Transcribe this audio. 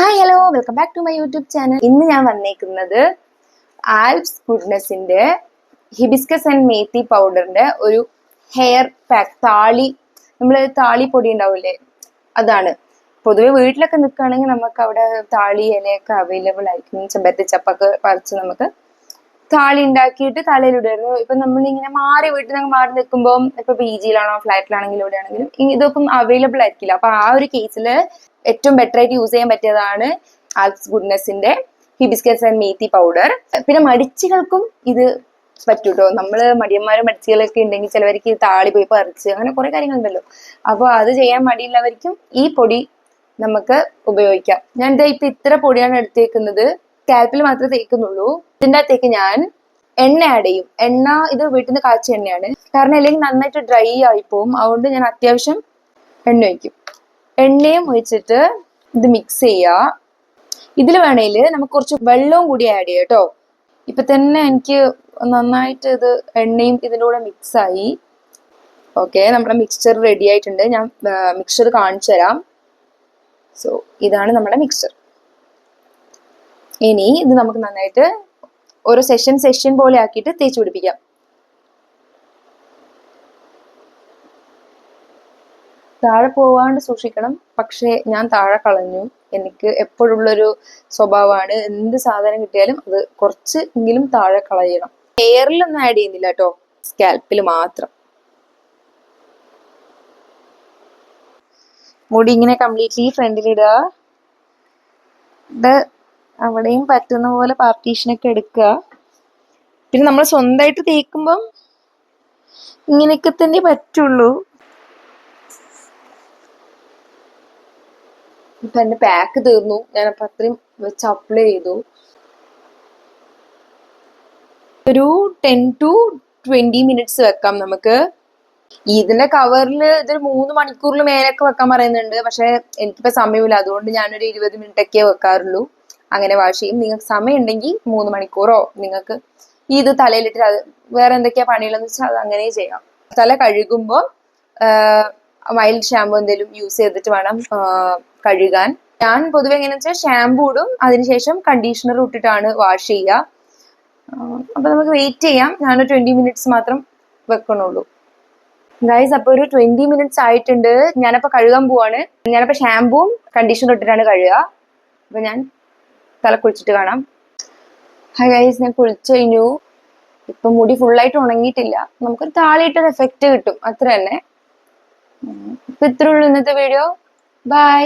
Hi hello welcome back to my YouTube channel ഇന്ന് ഞാൻ വന്നേക്കുന്നത് ആൽപ്സ് ഗുഡ്നെസിന്റെ ഹിബിസ്കസ് ആൻഡ് മേത്തി പൗഡറിന്റെ ഒരു ഹെയർ പാക്ക് താളി. നമ്മൾ താളി പൊടി ഉണ്ടാവില്ലേ അതാണ്. പൊതുവെ വീട്ടിലൊക്കെ നിൽക്കുകയാണെങ്കിൽ നമുക്ക് അവിടെ താളി ഇലയൊക്കെ അവൈലബിൾ ആയിരിക്കും. ചെമ്പരത്തി ചപ്പൊക്കെ പറിച്ച് നമുക്ക് താളി ഉണ്ടാക്കിയിട്ട് തലയിലിടുമായിരുന്നു ഇപ്പൊ നമ്മൾ ഇങ്ങനെ മാറി വീട്ടിൽ നിന്ന് മാറി നിൽക്കുമ്പോൾ ഇപ്പൊ പി ജിയിലാണോ ഫ്ലാറ്റിലാണെങ്കിലും എവിടെയാണെങ്കിലും ഇതൊക്കെ അവൈലബിൾ ആയിരിക്കില്ല. അപ്പൊ ആ ഒരു കേസിൽ ഏറ്റവും ബെറ്റർ ആയിട്ട് യൂസ് ചെയ്യാൻ പറ്റിയതാണ് ആൽപ്സ് ഗുഡ്നെസിന്റെ ഹിബിസ്കസ് ആൻഡ് മേത്തി പൗഡർ പിന്നെ മടിച്ചുകൾക്കും ഇത് പറ്റൂട്ടോ? നമ്മൾ മടിയന്മാരും മടിച്ചുകളൊക്കെ ഉണ്ടെങ്കിൽ ചിലവർക്ക് താളി പോയി പറിച്ച് അങ്ങനെ കുറെ കാര്യങ്ങളുണ്ടല്ലോ. അപ്പൊ അത് ചെയ്യാൻ മടിയുള്ളവർക്കും ഈ പൊടി നമുക്ക് ഉപയോഗിക്കാം. ഞാൻ ദേ ഇപ്പൊ ഇത്ര പൊടിയാണ് എടുത്തേക്കുന്നത്. സ്കാൽപ്പിൽ മാത്രമേ തേക്കുന്നുള്ളൂ. ഇതിന്റെ അകത്തേക്ക് ഞാൻ എണ്ണ ആഡ് ചെയ്യും. എണ്ണ ഇത് വീട്ടിൽ നിന്ന് കാച്ച എണ്ണയാണ്. കാരണം അല്ലെങ്കിൽ നന്നായിട്ട് ഡ്രൈ ആയി പോകും അതുകൊണ്ട് ഞാൻ അത്യാവശ്യം എണ്ണ ഒഴിക്കും. എണ്ണയും ഒഴിച്ചിട്ട് ഇത് മിക്സ് ചെയ്യുക ഇതിൽ വേണമെങ്കിൽ നമുക്ക് കുറച്ച് വെള്ളവും കൂടി ആഡ് ചെയ്യാം കേട്ടോ. ഇപ്പൊ തന്നെ എനിക്ക് നന്നായിട്ട് ഇത് എണ്ണയും ഇതിന്റെ കൂടെ മിക്സ് ആയി. ഓക്കെ നമ്മുടെ മിക്സ്ചർ റെഡി ആയിട്ടുണ്ട്. ഞാൻ മിക്സ്ചർ കാണിച്ചു തരാം സോ ഇതാണ് നമ്മുടെ മിക്സ്ചർ ഇനി ഇത് നമുക്ക് നന്നായിട്ട് ഓരോ സെഷൻ സെഷൻ പോലെ ആക്കിയിട്ട് തേച്ച് പിടിപ്പിക്കാം. താഴെ പോവാണ്ട് സൂക്ഷിക്കണം. പക്ഷേ ഞാൻ താഴെ കളഞ്ഞു. എനിക്ക് എപ്പോഴുള്ളൊരു സ്വഭാവമാണ്. എന്ത് സാധനം കിട്ടിയാലും അത് കുറച്ച് എങ്കിലും താഴെ കളയണം. ഹെയറിലൊന്നും ആഡ് ചെയ്യുന്നില്ല കേട്ടോ. സ്കാൽപ്പിൽ മാത്രം. മുടി ഇങ്ങനെ കംപ്ലീറ്റ്ലി ഫ്രണ്ടിലിടുക അവിടെയും പറ്റുന്ന പോലെ പാർട്ടീഷനൊക്കെ എടുക്കുക. പിന്നെ നമ്മൾ സ്വന്തമായിട്ട് തേക്കുമ്പം ഇങ്ങനെയൊക്കെ തന്നെ പറ്റുള്ളൂ. ഇപ്പൊ എന്റെ പാക്ക് തീർന്നു. ഞാനപ്പോ അത്രയും വെച്ച് അപ്ലൈ ചെയ്തു. ഒരു ടെൻ ടു ട്വന്റി മിനിറ്റ്സ് വെക്കാം നമുക്ക്. ഇതിന്റെ കവറിൽ ഇതൊരു മൂന്ന് മണിക്കൂറിൽ മേലൊക്കെ വെക്കാൻ പറയുന്നുണ്ട്. പക്ഷെ എനിക്കിപ്പോ സമയമില്ല. അതുകൊണ്ട് ഞാനൊരു ഇരുപത് മിനിറ്റ് ഒക്കെ വെക്കാറുള്ളൂ. അങ്ങനെ വാഷ് ചെയ്യും. നിങ്ങൾക്ക് സമയമുണ്ടെങ്കിൽ മൂന്ന് മണിക്കൂറോ നിങ്ങൾക്ക് ഇത് തലയിലിട്ട് അത് വേറെ എന്തൊക്കെയാ പണികളെന്ന് വെച്ചാൽ അത് അങ്ങനെ ചെയ്യാം. തല കഴുകുമ്പോൾ മൈൽഡ് ഷാമ്പു എന്തെങ്കിലും യൂസ് ചെയ്തിട്ട് വേണം കഴുകാൻ. ഞാൻ പൊതുവെ എങ്ങനെയാണെന്ന് വെച്ചാൽ ഷാമ്പൂ ഇടും. അതിനുശേഷം കണ്ടീഷണർ ഇട്ടിട്ടാണ് വാഷ് ചെയ്യുക. അപ്പൊ നമുക്ക് വെയിറ്റ് ചെയ്യാം. ഞാൻ ട്വന്റി മിനിറ്റ്സ് മാത്രം വെക്കണുള്ളൂ. ഗൈസ് അപ്പൊ ഒരു ട്വന്റി മിനിറ്റ്സ് ആയിട്ടുണ്ട്. ഞാനപ്പോ കഴുകാൻ പോവാണ്. ഞാനപ്പോ ഷാമ്പൂവും കണ്ടീഷണർ ഇട്ടിട്ടാണ് കഴുകുക. അപ്പൊ ഞാൻ തല കുളിച്ചിട്ട് കാണാം. ഹായ് ഗൈസ് ഞാൻ കുളിച്ചു കഴിഞ്ഞു. ഇപ്പൊ മുടി ഫുള്ളായിട്ട് ഉണങ്ങിയിട്ടില്ല. നമുക്കൊരു താളിയിട്ടൊരു എഫക്റ്റ് കിട്ടും. അത്ര തന്നെ. ഇപ്പൊ ഇത്രേ ഉള്ളൂ ഇന്നത്തെ വീഡിയോ ബൈ